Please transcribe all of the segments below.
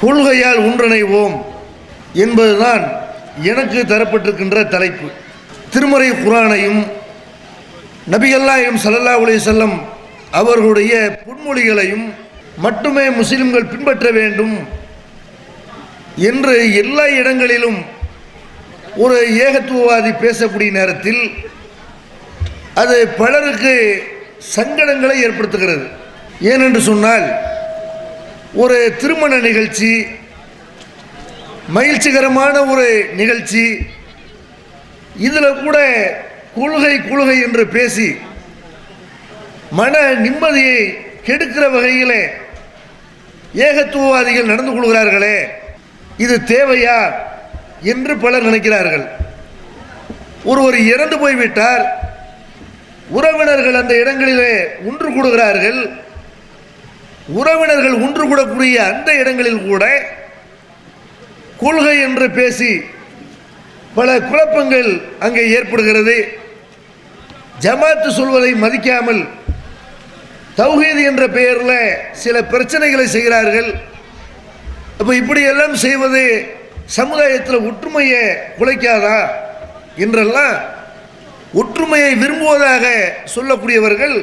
கொள்கையால் ஒன்றிணைவோம் என்பதுதான் எனக்கு தரப்பட்டிருக்கின்ற தலைப்பு. திருமறை குரானையும் நபிகல்லாயும் சல்லல்லா அலைஹி செல்லம் அவர்களுடைய பொன்மொழிகளையும் மட்டுமே முஸ்லிம்கள் பின்பற்ற வேண்டும் என்று எல்லா இடங்களிலும் ஒரு ஏகத்துவவாதி பேசக்கூடிய நேரத்தில் அது பலருக்கு சங்கடங்களை ஏற்படுத்துகிறது. ஏனென்று சொன்னால் ஒரு திருமண நிகழ்ச்சி மகிழ்ச்சிகரமான ஒரு நிகழ்ச்சி. இதில் கூட கொள்கை கொள்கை என்று பேசி மன நிம்மதியை கெடுக்கிற வகையில் ஏகத்துவவாதிகள் நடந்து கொள்கிறார்களே இது தேவையா என்று பலர் நினைக்கிறார்கள். ஒருவர் இறந்து போய்விட்டார் உறவினர்கள் அந்த இடங்களிலே ஒன்று கூடுகிறார்கள் உறவினர்கள் ஒன்று கூடக்கூடிய அந்த இடங்களில் கூட கொள்கை என்று பேசி பல குழப்பங்கள் அங்கே ஏற்படுகிறது. ஜமாத்து சொல்வதை மதிக்காமல் தௌஹீது என்ற பெயரில் சில பிரச்சனைகளை செய்கிறார்கள். அப்போ இப்படியெல்லாம் செய்வது சமுதாயத்தில் ஒற்றுமையை குலைக்காதா என்றெல்லாம் ஒற்றுமையை விரும்புவதாக சொல்லக்கூடியவர்கள்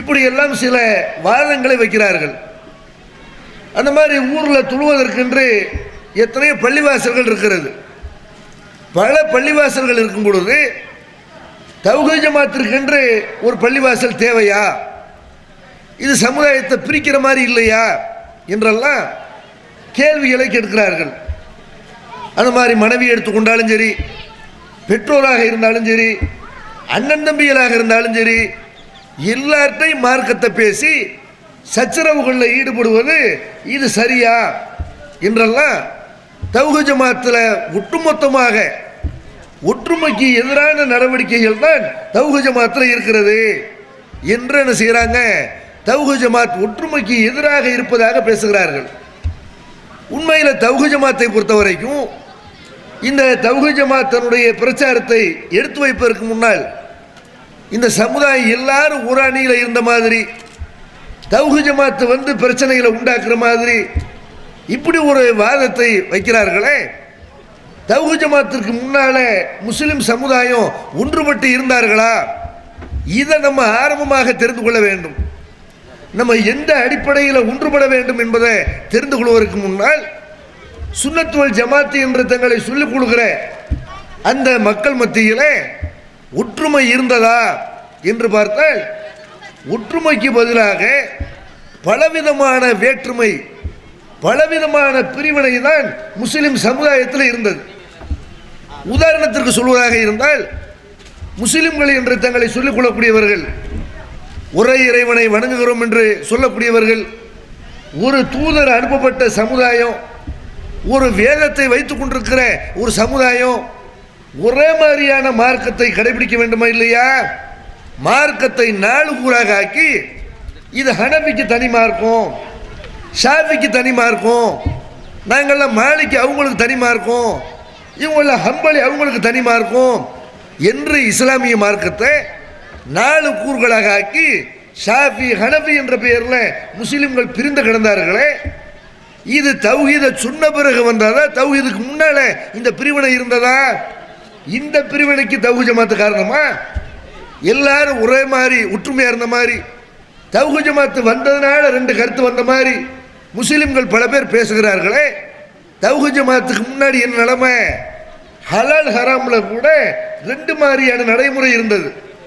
இப்படியெல்லாம் சில வாதங்களை வைக்கிறார்கள். அந்த மாதிரி ஊரில் துழுவதற்கென்று எத்தனையோ பள்ளிவாசல்கள் இருக்கிறது. பல பள்ளிவாசல்கள் இருக்கும் பொழுது தௌஹீத் ஜமாத்திற்கென்று ஒரு பள்ளிவாசல் தேவையா? இது சமுதாயத்தை பிரிக்கிற மாதிரி இல்லையா? என்றெல்லாம் கேள்விகளை கேட்கிறார்கள். அந்த மாதிரி மனைவி எடுத்துக்கொண்டாலும் சரி பெற்றோராக இருந்தாலும் சரி அண்ணன் தம்பிகளாக இருந்தாலும் சரி எல்லார்ட்டையும் மார்க்கத்தை பேசி சச்சரவுகளில் ஈடுபடுவது இது சரியா என்றெல்லாம் தௌஹ ஜமாத்தில் ஒட்டுமொத்தமாக ஒற்றுமைக்கு எதிரான நடவடிக்கைகள் தான் தௌஹ ஜமாத்தில் இருக்கிறது என்று என்ன செய்கிறாங்க தௌஹ ஜமாத் ஒற்றுமைக்கு எதிராக இருப்பதாக பேசுகிறார்கள். உண்மையில் தௌஹ ஜமாத்தை பொறுத்த வரைக்கும் இந்த தௌஹ ஜமாத்தனுடைய பிரச்சாரத்தை எடுத்து வைப்பதற்கு முன்னால் இந்த சமுதாயம் எல்லாரும் ஒரு அணியில் இருந்த மாதிரி தௌஹ ஜமாத்து வந்து பிரச்சனைகளை உண்டாக்குற மாதிரி இப்படி ஒரு வாதத்தை வைக்கிறார்களே. தௌஹ ஜமாத்திற்கு முன்னாலே முஸ்லிம் சமுதாயம் ஒன்றுபட்டு இருந்தார்களா? இதை நம்ம ஆரம்பமாக தெரிந்து கொள்ள வேண்டும். நம்ம எந்த அடிப்படையில் ஒன்றுபட வேண்டும் என்பதை தெரிந்து கொள்வதற்கு முன்னால் சுண்ணத்துவல் ஜமாத்து என்று தங்களை சொல்லிக் கொடுக்கிற அந்த மக்கள் மத்தியிலே ஒற்றுமை இருந்ததா என்று பார்த்தால் ஒற்றுமைக்கு பதிலாக பலவிதமான வேற்றுமை பலவிதமான பிரிவினை தான் முஸ்லிம் சமுதாயத்தில் இருந்தது. உதாரணத்திற்கு சொல்வதாக இருந்தால் முஸ்லிம்கள் என்று தங்களை சொல்லிக் கொள்ளக்கூடியவர்கள் ஒரே இறைவனை வணங்குகிறோம் என்று சொல்லக்கூடியவர்கள் ஒரு தூதர் அனுப்பப்பட்ட சமுதாயம் ஒரு வேதத்தை வைத்துக் கொண்டிருக்கிற ஒரு சமுதாயம் ஒரே மாதிரியான மார்க்கத்தை கடைபிடிக்க வேண்டுமா இல்லையா? மார்க்கத்தை நாலு கூறாக ஆக்கி இது ஹனபிக்கு தனி மார்க்கம் ஷாஃபிக்கு தனி மார்க்கம் நாங்கள்லாம் மாலிக்கு அவங்களுக்கு தனி மார்க்கம் இவங்கள ஹம்பளி அவங்களுக்கு தனி மார்க்கம் என்று இஸ்லாமிய மார்க்கத்தை நாலு கூறுகளாக ஆக்கி ஷாஃபி ஹனபி என்ற பெயரில் முஸ்லிம்கள் பிரிந்து கிடந்தார்களே இது தௌஹீத சொன்ன பிறகு வந்ததா தௌஹீதுக்கு முன்னால் இந்த பிரிவினை இருந்ததா? இந்த பிரிவினைக்கு தௌஹ ஜமாத்து காரணமா? எல்லாரும் ஒரே மாதிரி ஒற்றுமையாக இருந்த மாதிரி. தௌஹ ஜமாத்து வந்ததுனால ரெண்டு கருத்து வந்த மாதிரி. முஸ்லிம்கள் பல பேர் பேசுகிறார்களே. தௌஹ ஜமாத்துக்கு முன்னாடி என்ன நிலைமை? ஹலால் ஹராமில் கூட ரெண்டு மாதிரியான நடைமுறை இருந்தது.